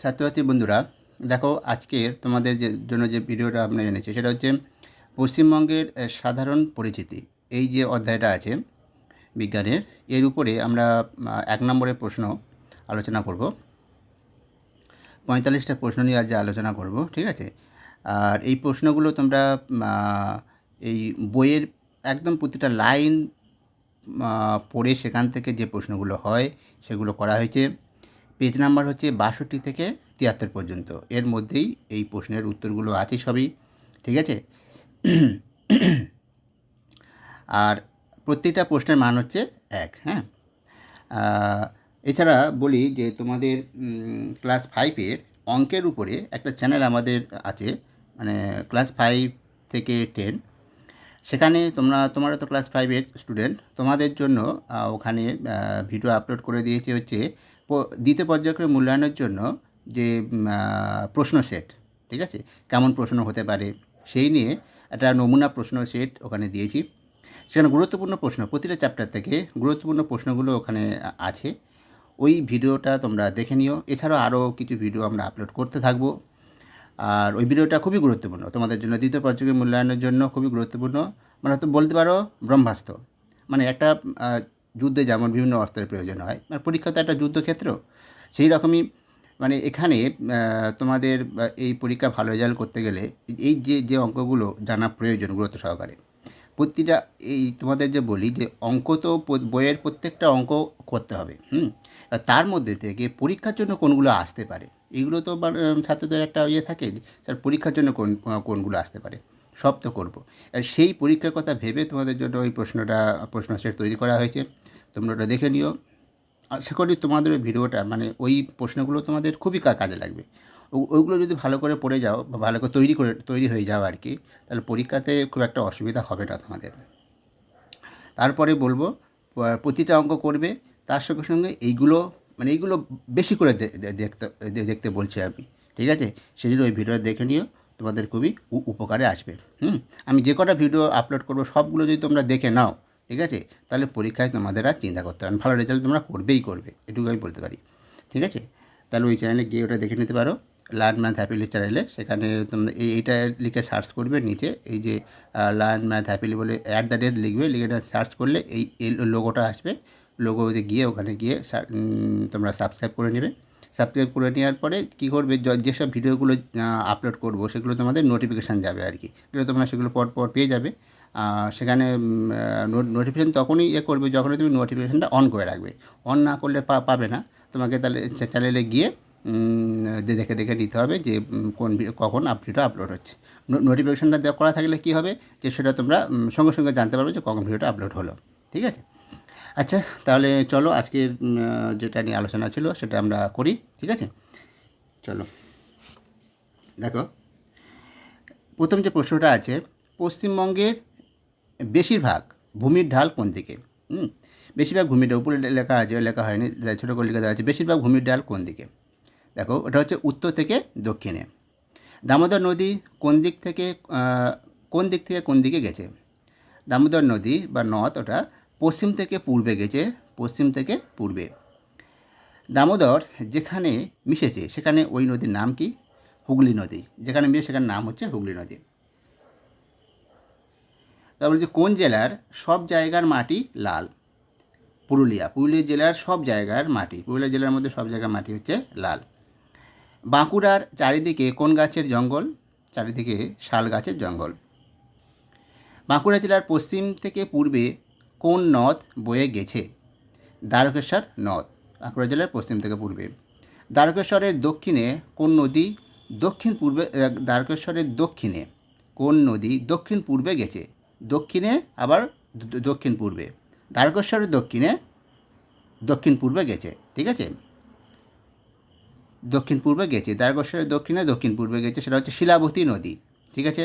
ছাত্রছাত্রী বন্ধুরা, দেখো আজকে তোমাদের যে জন্য যে ভিডিওটা আমরা এনেছি, সেটা হচ্ছে পশ্চিমবঙ্গের সাধারণ পরিচিতি। এই যে অধ্যায়টা আছে বিজ্ঞানের, এর উপরে আমরা এক নম্বরের প্রশ্ন আলোচনা করব। পঁয়তাল্লিশটা প্রশ্ন নিয়ে আজ আলোচনা করব, ঠিক আছে? আর এই প্রশ্নগুলো তোমরা এই বইয়ের একদম প্রতিটা লাইন পড়ে সেখান থেকে যে প্রশ্নগুলো হয়, সেগুলো করা হয়েছে। পেজ নাম্বার হচ্ছে বাষট্টি থেকে তিয়াত্তর পর্যন্ত। এর মধ্যেই এই প্রশ্নের উত্তরগুলো আছে সবই, ঠিক আছে? আর প্রত্যেকটা প্রশ্নের মান হচ্ছে এক হ্যাঁ? এছাড়া বলি যে তোমাদের ক্লাস ফাইভের অঙ্কের উপরে একটা চ্যানেল আমাদের আছে মানে ক্লাস ফাইভ থেকে টেন সেখানে তোমরা তোমরা তো ক্লাস ফাইভের স্টুডেন্ট তোমাদের জন্য ওখানে ভিডিও আপলোড করে দিয়েছে হচ্ছে দ্বিতীয় পর্যায়ক্রমে মূল্যায়নের জন্য যে প্রশ্ন সেট, ঠিক আছে? কেমন প্রশ্ন হতে পারে সেই নিয়ে একটা নমুনা প্রশ্ন সেট ওখানে দিয়েছি। সেখানে গুরুত্বপূর্ণ প্রশ্ন, প্রতিটা চ্যাপ্টার থেকে গুরুত্বপূর্ণ প্রশ্নগুলো ওখানে আছে। ওই ভিডিওটা তোমরা দেখে নিও। এছাড়াও আরও কিছু ভিডিও আমরা আপলোড করতে থাকব। আর ওই ভিডিওটা খুবই গুরুত্বপূর্ণ। তোমাদের জন্য দ্বিতীয় পর্যায়ে মূল্যায়নের জন্য খুবই গুরুত্বপূর্ণ। মানে হয়তো বলতে পারো ব্রহ্মাস্ত্র। মানে একটা যুদ্ধে যেমন বিভিন্ন অস্ত্রের প্রয়োজন হয় মানে পরীক্ষা তো একটা যুদ্ধক্ষেত্র। সেই রকমই মানে এখানে তোমাদের এই পরীক্ষা ভালো রেজাল্ট করতে গেলে এই যে যে অঙ্কগুলো জানা প্রয়োজন গুরুত্ব সহকারে, প্রতিটা এই তোমাদের যে বলি যে অঙ্ক তো বইয়ের প্রত্যেকটা অঙ্ক করতে হবে, হুম? তার মধ্যে থেকে পরীক্ষার জন্য কোনগুলো আসতে পারে? এগুলো তো ছাত্রদের একটা ইয়ে থাকে স্যার পরীক্ষার জন্য কোন কোনগুলো আসতে পারে? সব তো করব। সেই পরীক্ষার কথা ভেবে তোমাদের জন্য ওই প্রশ্নটা, প্রশ্ন সেট তৈরি করা হয়েছে। তোমরা ওটা দেখে নিও। আশা করি তোমাদের ওই ভিডিওটা মানে ওই প্রশ্নগুলো তোমাদের খুবই কাজে লাগবে। ওইগুলো যদি ভালো করে পড়ে যাও বা ভালো করে তৈরি করে তৈরি হয়ে যাও আর কি, তাহলে পরীক্ষাতে খুব একটা অসুবিধা হবে না তোমাদের। তারপরে বলব প্রতিটা অঙ্ক করবে, তার সঙ্গে সঙ্গে এইগুলো মানে এইগুলো বেশি করে দেখতে দেখতে বলছি আমি, ঠিক আছে? সেই জন্য ওই ভিডিও দেখে নিও, তোমাদের খুবই উপকারে আসবে। হুম? আমি যে কটা ভিডিও আপলোড করব সবগুলো যদি তোমরা দেখে নাও ঠিক আছে? তাহলে পরীক্ষায় তোমাদের আর চিন্তা করতে হবে ভালো রেজাল্ট তোমরা করবেই করবে এটুকু আমি বলতে পারি। ঠিক আছে? তাহলে ওই চ্যানেলে গিয়ে ওটা দেখে নিতে পারো। লার্ন ম্যাথ হ্যাপিলি চ্যানেলে সেখানে তোমরা এই, এইটা লিখে সার্চ করবে নিচে। এই যে লার্ন ম্যাথ হ্যাপিলি বলে অ্যাট দ্য ডেট লিখবে, লিখে সার্চ করলে এই লোগোটা আসবে। লোগোতে গিয়ে ওখানে গিয়ে তোমরা সাবস্ক্রাইব করে নেবে। সাবস্ক্রাইব করে নেওয়ার পরে কী করবে? যেসব ভিডিওগুলো আপলোড করব সেগুলো তোমাদের নোটিফিকেশান যাবে আর কি। এগুলো তোমরা সেগুলো পর পর পেয়ে যাবে। সেখানে নোটিফিকেশান তখনই ইয়ে করবে যখনই তুমি নোটিফিকেশানটা অন করে রাখবে। অন না করলে পাবে না। তোমাকে তাহলে চ্যানেলে গিয়ে দেখে দেখে নিতে হবে যে কোন কখন আপডেটটা আপলোড হচ্ছে। নোটিফিকেশানটা দেওয়া করা থাকলে কী হবে? যে সেটা তোমরা সঙ্গে সঙ্গে জানতে পারবে যে কখন ভিডিওটা আপলোড হলো। ঠিক আছে? আচ্ছা তাহলে চলো আজকের যেটা নিয়ে আলোচনা ছিল সেটা আমরা করি। ঠিক আছে? চলো। দেখো, প্রথম যে প্রশ্নটা আছে, পশ্চিমবঙ্গের বেশিরভাগ ভূমির ঢাল কোন দিকে? বেশিরভাগ ভূমির ঢাল, উপরে লেখা আছে লেখা হয়নি ছোটো করে লেখা আছে, বেশিরভাগ ভূমির ঢাল কোন দিকে? দেখো, ওটা হচ্ছে উত্তর থেকে দক্ষিণে। দামোদর নদী কোন দিক থেকে কোন দিক থেকে কোন দিকে গেছে? দামোদর নদী বা নদ, ওটা পশ্চিম থেকে পূর্বে গেছে, পশ্চিম থেকে পূর্বে। দামোদর যেখানে মিশেছে, সেখানে ওই নদীর নাম কি? হুগলি নদী। যেখানে মিশে সেখানে নাম হচ্ছে হুগলি নদী। তারপর বলছে, কোন জেলার সব জায়গার মাটি লাল? পুরুলিয়া। পুরুলিয়া জেলার সব জায়গার মাটি। পুরুলিয়া জেলার মধ্যে সব জায়গার মাটি হচ্ছে লাল। বাঁকুড়ার চারিদিকে কোন গাছের জঙ্গল? চারিদিকে শাল গাছের জঙ্গল। বাঁকুড়া জেলার পশ্চিম থেকে পূর্বে কোন নদ বয়ে গেছে? দ্বারকেশ্বর নদ, বাঁকুড়া জেলার পশ্চিম থেকে পূর্বে। দ্বারকেশ্বরের দক্ষিণে কোন নদী দক্ষিণ পূর্বে, দ্বারকেশ্বরের দক্ষিণে কোন নদী দক্ষিণ পূর্বে গেছে? দক্ষিণে, আবার দক্ষিণ পূর্বে। দ্বারকেশ্বরের দক্ষিণে, দক্ষিণ পূর্বে গেছে, ঠিক আছে? দক্ষিণ পূর্বে গেছে দ্বারকেশ্বরের দক্ষিণে দক্ষিণ পূর্বে গেছে, সেটা হচ্ছে শিলাবতী নদী, ঠিক আছে?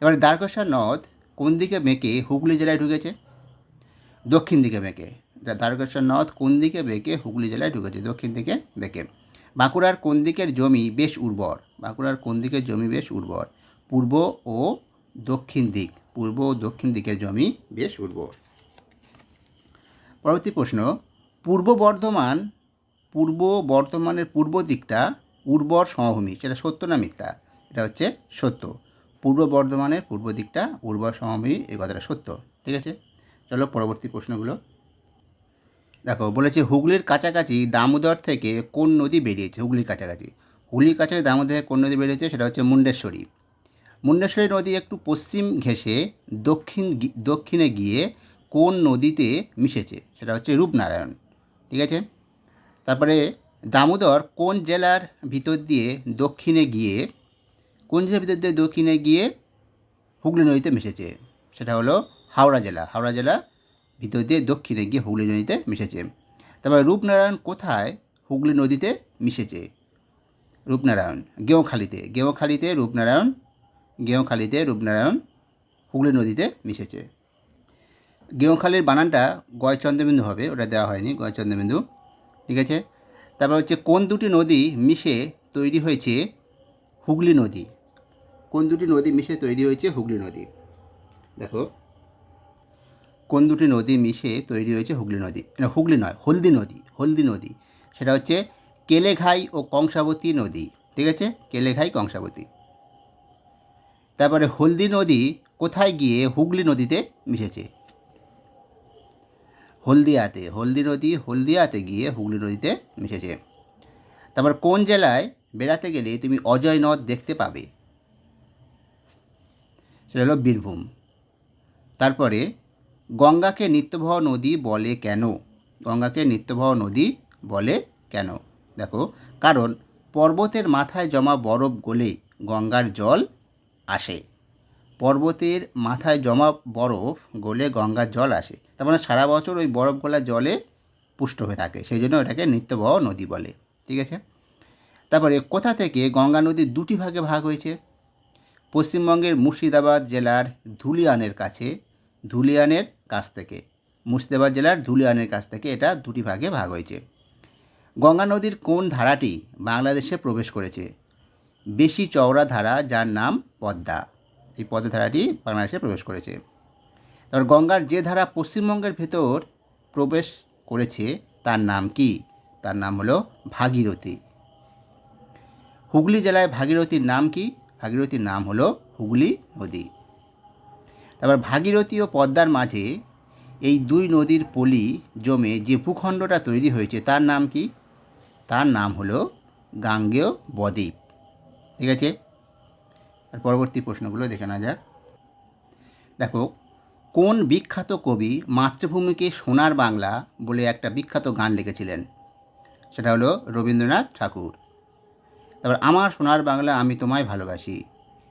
এবার দ্বারকেশ্বর নদ কোন দিকে মেকে, হুগলি জেলায় ঢুকেছে? দক্ষিণ দিকে বেঁকে দ্বারকেশ্বর নদ কোন দিকে বেঁকে হুগলি জেলায় ঢুকেছে, দক্ষিণ দিকে বেঁকে বাঁকুড়ার কোন দিকের জমি বেশ উর্বর? বাঁকুড়ার কোন দিকের জমি বেশ উর্বর? পূর্ব ও দক্ষিণ দিক। পূর্ব ও দক্ষিণ দিকের জমি বেশ উর্বর। পরবর্তী প্রশ্ন, পূর্ব বর্ধমান, পূর্ব বর্ধমানের পূর্ব দিকটা উর্বর সমভূমি, সেটা সত্য না মিথ্যা? এটা হচ্ছে সত্য। পূর্ব বর্ধমানের পূর্ব দিকটা উর্বর সমভূমি এই কথাটা সত্য। ঠিক আছে? চলো পরবর্তী প্রশ্নগুলো। দেখো, বলেছে, হুগলির কাছাকাছি দামোদর থেকে কোন নদী বেরিয়েছে? হুগলির কাছাকাছি। হুগলির কাছাকাছি দামোদর থেকে কোন নদী বেরিয়েছে? সেটা হচ্ছে মুন্ডেশ্বরী। মুন্ডেশ্বরী নদী একটু পশ্চিম ঘেঁষে দক্ষিণ দক্ষিণে গিয়ে কোন নদীতে মিশেছে? সেটা হচ্ছে রূপনারায়ণ। ঠিক আছে? তারপরে দামোদর কোন জেলার ভিতর দিয়ে দক্ষিণে গিয়ে, কোন জেলার ভিতর দিয়ে দক্ষিণে গিয়ে হুগলি নদীতে মিশেছে? সেটা হলো হাওড়া জেলা। হাওড়া জেলা ভিতর দিয়ে দক্ষিণে গিয়ে হুগলি নদীতে মিশেছে। তারপরে রূপনারায়ণ কোথায় হুগলি নদীতে মিশেছে? রূপনারায়ণ, গেঁওখালিতে। গেঁওখালিতে রূপনারায়ণ গেঁওখালিতে রূপনারায়ণ হুগলি নদীতে মিশেছে। গেঁওখালির বানানটা গয় চন্দ্রবিন্দু হবে, ওটা দেওয়া হয়নি গয় চন্দ্রবিন্দু ঠিক আছে? তারপর হচ্ছে কোন দুটি নদী মিশে তৈরি হয়েছে হুগলি নদী? কোন দুটি নদী মিশে তৈরি হয়েছে হুগলি নদী? দেখো। কোন দুটি নদী মিশে তৈরি হয়েছে হুগলি নদী? না, হুগলি নয়, হলদি নদী হলদি নদী। সেটা হচ্ছে কেলেঘাই ও কংসাবতী নদী। ঠিক আছে? কেলেঘাই, কংসাবতী। তারপরে হলদি নদী কোথায় গিয়ে হুগলি নদীতে মিশেছে? হলদিয়াতে, হলদি নদী হলদিয়াতে গিয়ে হুগলি নদীতে মিশেছে। তারপর কোন জেলায় বেড়াতে গেলে তুমি অজয় নদ দেখতে পাবে? সেটা হলো বীরভূম। তারপরে গঙ্গাকে নিত্যবহ নদী বলে কেন? গঙ্গাকে নিত্যবহ নদী বলে কেন? দেখো, কারণ পর্বতের মাথায় জমা বরফ গলে গঙ্গার জল আসে। পর্বতের মাথায় জমা বরফ গলে গঙ্গার জল আসে। তার মানে সারা বছর ওই বরফ গলা জলে পুষ্ট হয়ে থাকে। সেই জন্য এটাকে নিত্যবহ নদী বলে। ঠিক আছে? তারপরে কোথা থেকে গঙ্গা নদী দুটি ভাগে ভাগ হয়েছে? পশ্চিমবঙ্গের মুর্শিদাবাদ জেলার ধুলিয়ানের কাছে, ধুলিয়ানের কাছ থেকে। মুর্শিদাবাদ জেলার ধুলিয়ানের কাছ থেকে এটা দুটি ভাগে ভাগ হয়েছে। গঙ্গা নদীর কোন ধারাটি বাংলাদেশে প্রবেশ করেছে? বেশি চওড়া ধারা যার নাম পদ্মা। এই পদ্মা ধারাটি বাংলাদেশে প্রবেশ করেছে। তারপর গঙ্গার যে ধারা পশ্চিমবঙ্গের ভেতর প্রবেশ করেছে, তার নাম কি? তার নাম হলো ভাগীরথী। হুগলি জেলায় ভাগীরথীর নাম কি? ভাগীরথীর নাম হলো হুগলি নদী। তারপর ভাগীরথী ও পদ্মার মাঝে এই দুই নদীর পলি জমে যে ভূখণ্ডটা তৈরি হয়েছে, তার নাম কি? তার নাম হলো গাঙ্গেয় বদ্বীপ। ঠিক আছে? আর পরবর্তী প্রশ্নগুলো দেখে নেওয়া যাক। দেখো, কোন বিখ্যাত কবি মাতৃভূমিকে সোনার বাংলা বলে একটা বিখ্যাত গান লিখেছিলেন? সেটা হলো রবীন্দ্রনাথ ঠাকুর। তারপর, আমার সোনার বাংলা আমি তোমায় ভালোবাসি।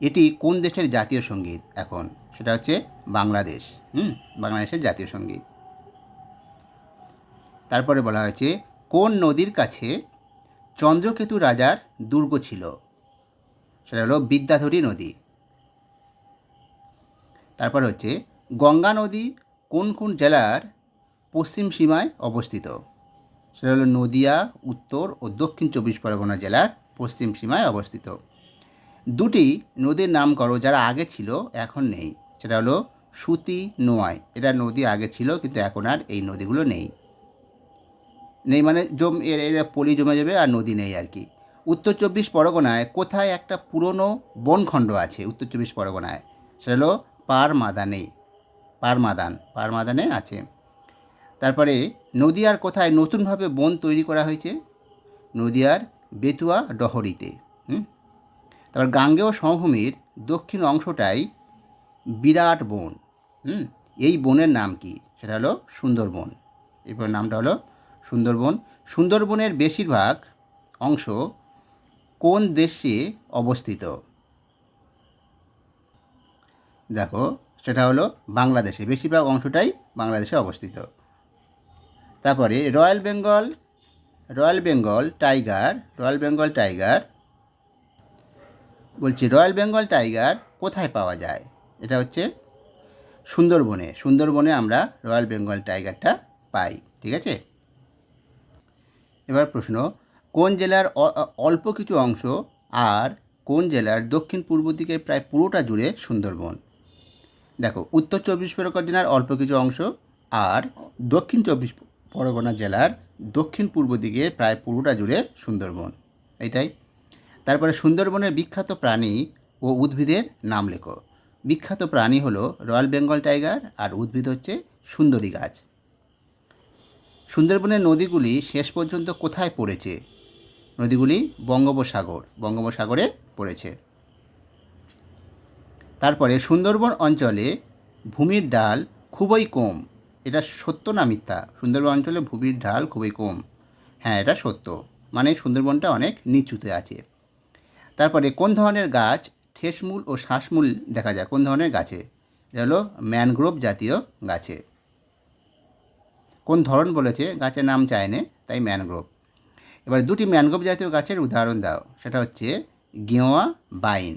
এটি কোন দেশের জাতীয় সংগীত এখন? সেটা হচ্ছে বাংলাদেশ, হুম? বাংলাদেশের জাতীয় সংগীত। তারপরে বলা হয়েছে, কোন নদীর কাছে চন্দ্রকেতু রাজার দুর্গ ছিল? সেটা হলো বিদ্যাধরী নদী। তারপর হচ্ছে, গঙ্গা নদী কোন কোন জেলার পশ্চিম সীমায় অবস্থিত? সেটা হলো নদিয়া, উত্তর ও দক্ষিণ চব্বিশ পরগনা জেলার পশ্চিম সীমায় অবস্থিত। দুটি নদীর নাম করো যারা আগে ছিল, এখন নেই। সেটা হলো সুতি, নোয়াই। এটা নদী আগে ছিল, কিন্তু এখন আর এই নদীগুলো নেই। নেই মানে জম এরা পলি জমে যাবে আর নদী নেই আর কি। উত্তর চব্বিশ পরগনায় কোথায় একটা পুরনো বনখণ্ড আছে উত্তর চব্বিশ পরগনায়? সেটা হলো পার মাদানে পার মাদান পার মাদানে আছে। তারপরে নদিয়ার কোথায় নতুনভাবে বন তৈরি করা হয়েছে? নদিয়ার বেতুয়া ডহরিতে তারপর গাঙ্গেয় সমভূমির দক্ষিণ অংশটাই বিরাট বন, হুম? এই বনের নাম কি? সেটা হলো সুন্দরবন। এরপর নামটা হলো সুন্দরবন। সুন্দরবনের বেশিরভাগ অংশ কোন দেশে অবস্থিত? দেখো, সেটা হলো বাংলাদেশে। বেশিরভাগ অংশটাই বাংলাদেশে অবস্থিত। তারপরে royal Bengal royal Bengal tiger, royal Bengal tiger. বলছি, রয়্যাল বেঙ্গল টাইগার কোথায় পাওয়া যায়? এটা হচ্ছে সুন্দরবনে। সুন্দরবনে আমরা রয়্যাল বেঙ্গল টাইগারটা পাই, ঠিক আছে? এবার প্রশ্ন কোন জেলার অল্প কিছু অংশ আর কোন জেলার দক্ষিণ পূর্ব দিকে প্রায় পুরোটা জুড়ে সুন্দরবন? দেখো, উত্তর চব্বিশ পরগনা জেলার অল্প কিছু অংশ আর দক্ষিণ চব্বিশ পরগনা জেলার দক্ষিণ পূর্ব দিকে প্রায় পুরোটা জুড়ে সুন্দরবন। এটাই। তারপরে সুন্দরবনের বিখ্যাত প্রাণী ও উদ্ভিদের নাম লেখো। বিখ্যাত প্রাণী হলো রয়্যাল বেঙ্গল টাইগার আর উদ্ভিদ হচ্ছে সুন্দরী গাছ। সুন্দরবনের নদীগুলি শেষ পর্যন্ত কোথায় পড়েছে? নদীগুলি বঙ্গোপসাগর, বঙ্গোপসাগরে পড়েছে। তারপরে সুন্দরবন অঞ্চলে ভূমির ডাল খুবই কম। এটা সত্য না মিথ্যা? সুন্দরবন অঞ্চলে ভূমির ঢাল খুবই কম। হ্যাঁ এটা সত্য। মানে সুন্দরবনটা অনেক নিচুতে আছে। তারপরে কোন ধরনের গাছ ঠেসমূল ও শ্বাসমূল দেখা যায়? কোন ধরনের গাছে? এটা হলো ম্যানগ্রোভ জাতীয় গাছে। কোন ধরন বলেছে? গাছের নাম চায়নে, তাই ম্যানগ্রোভ। এবার দুটি ম্যানগ্রোভ জাতীয় গাছের উদাহরণ দাও। সেটা হচ্ছে গেওয়া বাইন।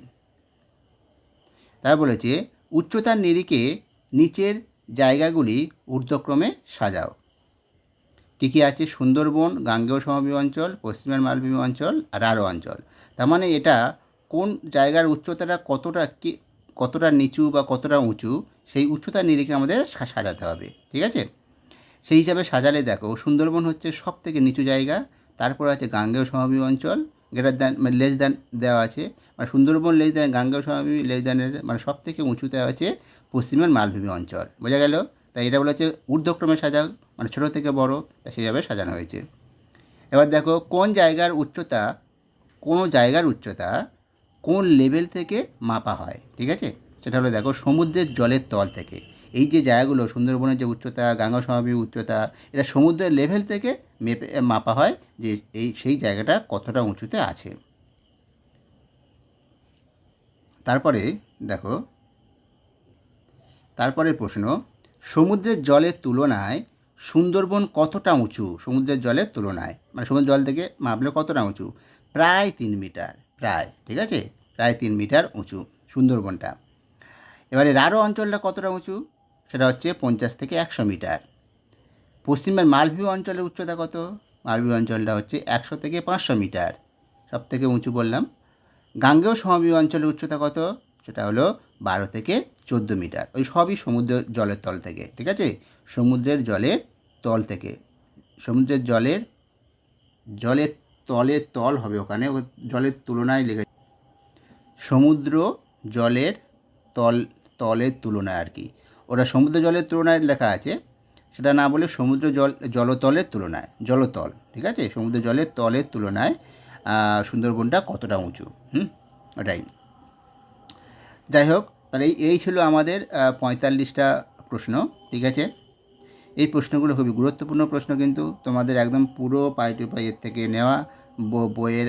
তার বলেছে, উচ্চতার নিরিখে নিচের জায়গাগুলি ঊর্ধ্বক্রমে সাজাও। কী কী আছে? সুন্দরবন, গাঙ্গেয় সমভূমি অঞ্চল, পশ্চিমের মালভূমি অঞ্চল, আর আরও অঞ্চল। তার মানে এটা কোন জায়গার উচ্চতাটা কতটা কি, কতটা নিচু বা কতটা উঁচু, সেই উচ্চতার নিরিখে আমাদের সাজাতে হবে। ঠিক আছে? সেই হিসাবে সাজালে দেখো, সুন্দরবন হচ্ছে সব থেকে নিচু জায়গা তারপর আছে গাঙ্গেয় সমভূমি অঞ্চল গ্রেটার দ্যান মানে লেস দ্যান দেওয়া আছে। মানে সুন্দরবন লেস দ্যান গাঙ্গেয় সমভূমি লেস দ্যান মানে সব থেকে উঁচুতে আছে পশ্চিমের মালভূমি অঞ্চল। বোঝা গেল? তাই এটা বলা হচ্ছে ঊর্ধ্বক্রমে সাজাও মানে ছোটো থেকে বড়, তা সেইভাবে সাজানো হয়েছে। এবার দেখো, কোন জায়গার উচ্চতা, কোনো জায়গার উচ্চতা কোন লেভেল থেকে মাপা হয়, ঠিক আছে? সেটা হলো দেখো সমুদ্রের জলের তল থেকে। এই যে জায়গাগুলো, সুন্দরবনের যে উচ্চতা, গঙ্গা সমাবী উচ্চতা, এটা সমুদ্রের লেভেল থেকে মেপে, মাপা হয় যে এই, সেই জায়গাটা কতটা উঁচুতে আছে। তারপরে দেখো, তারপরের প্রশ্ন, সমুদ্রের জলের তুলনায় সুন্দরবন কতটা উঁচু? সমুদ্রের জলের তুলনায় মানে সমুদ্র জল থেকে মাপলে কতটা উঁচু? প্রায় তিন মিটার, প্রায়, ঠিক আছে? প্রায় তিন মিটার উঁচু সুন্দরবনটা। এবারে রারো অঞ্চলটা কতটা উঁচু? সেটা হচ্ছে পঞ্চাশ থেকে একশো মিটার। পশ্চিমের মালভূমি অঞ্চলের উচ্চতা কত? মালভূমি অঞ্চলটা হচ্ছে একশো থেকে পাঁচশো মিটার। সব থেকে উঁচু বললাম। গাঙ্গেয় সমভূমি অঞ্চলের উচ্চতা কত? সেটা হলো বারো থেকে চোদ্দ মিটার। ওই সবই সমুদ্র জলের তল থেকে, ঠিক আছে? সমুদ্রের জলের তল থেকে। সমুদ্রের জলের জলের তলের তল হবে ওখানে। জলের তুলনায় লেগে সমুদ্র জলের তল, তলের তুলনায় আর কি। ওটা সমুদ্র জলের তুলনায় লেখা আছে, সেটা না বলে সমুদ্র জল জলতলের তুলনায়, জলতল, ঠিক আছে? সমুদ্র জলের তলের তুলনায় সুন্দরবনটা কতটা উঁচু, হুম? ওটাই যাই হোক, তাহলে এই ছিল আমাদের পঁয়তাল্লিশটা প্রশ্ন, ঠিক আছে? এই প্রশ্নগুলো খুবই গুরুত্বপূর্ণ প্রশ্ন কিন্তু, তোমাদের একদম পুরো পাই টু পাই এর থেকে নেওয়া বইয়ের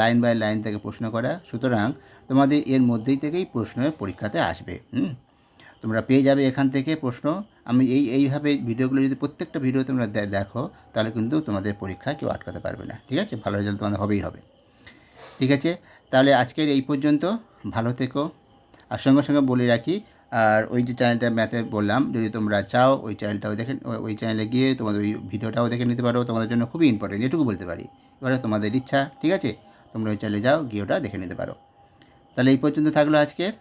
লাইন বাই লাইন থেকে প্রশ্ন করা। সুতরাং তোমাদের এর মধ্যেই থেকেই প্রশ্ন পরীক্ষাতে আসবে, হুম? তোমরা পেয়ে যাবে এখান থেকে প্রশ্ন। আমি এই, এইভাবে ভিডিওগুলো যদি প্রত্যেকটা ভিডিও তোমরা দেখো, তাহলে কিন্তু তোমাদের পরীক্ষা কেউ আটকাতে পারবে না, ঠিক আছে? ভালো রেজাল্ট তোমাদের হবেই হবে। ঠিক আছে? তাহলে আজকের এই পর্যন্ত, ভালো থেকো। আর সঙ্গে সঙ্গে বলে রাখি, আর ওই যে চ্যানেলটা ম্যাথে বললাম, যদি তোমরা চাও, ওই চ্যানেলটাও দেখে ওই- চ্যানেলে গিয়ে তোমাদের ওই ভিডিওটাও দেখে নিতে পারো, তোমাদের জন্য খুবই ইম্পর্টেন্ট এটুকু বলতে পারি। এবারে তোমাদের ইচ্ছা, ঠিক আছে? তোমরা ওই চ্যানেলে যাও, গিয়ে ওটা দেখে নিতে পারো। তাহলে এই পর্যন্ত থাকল আজকের।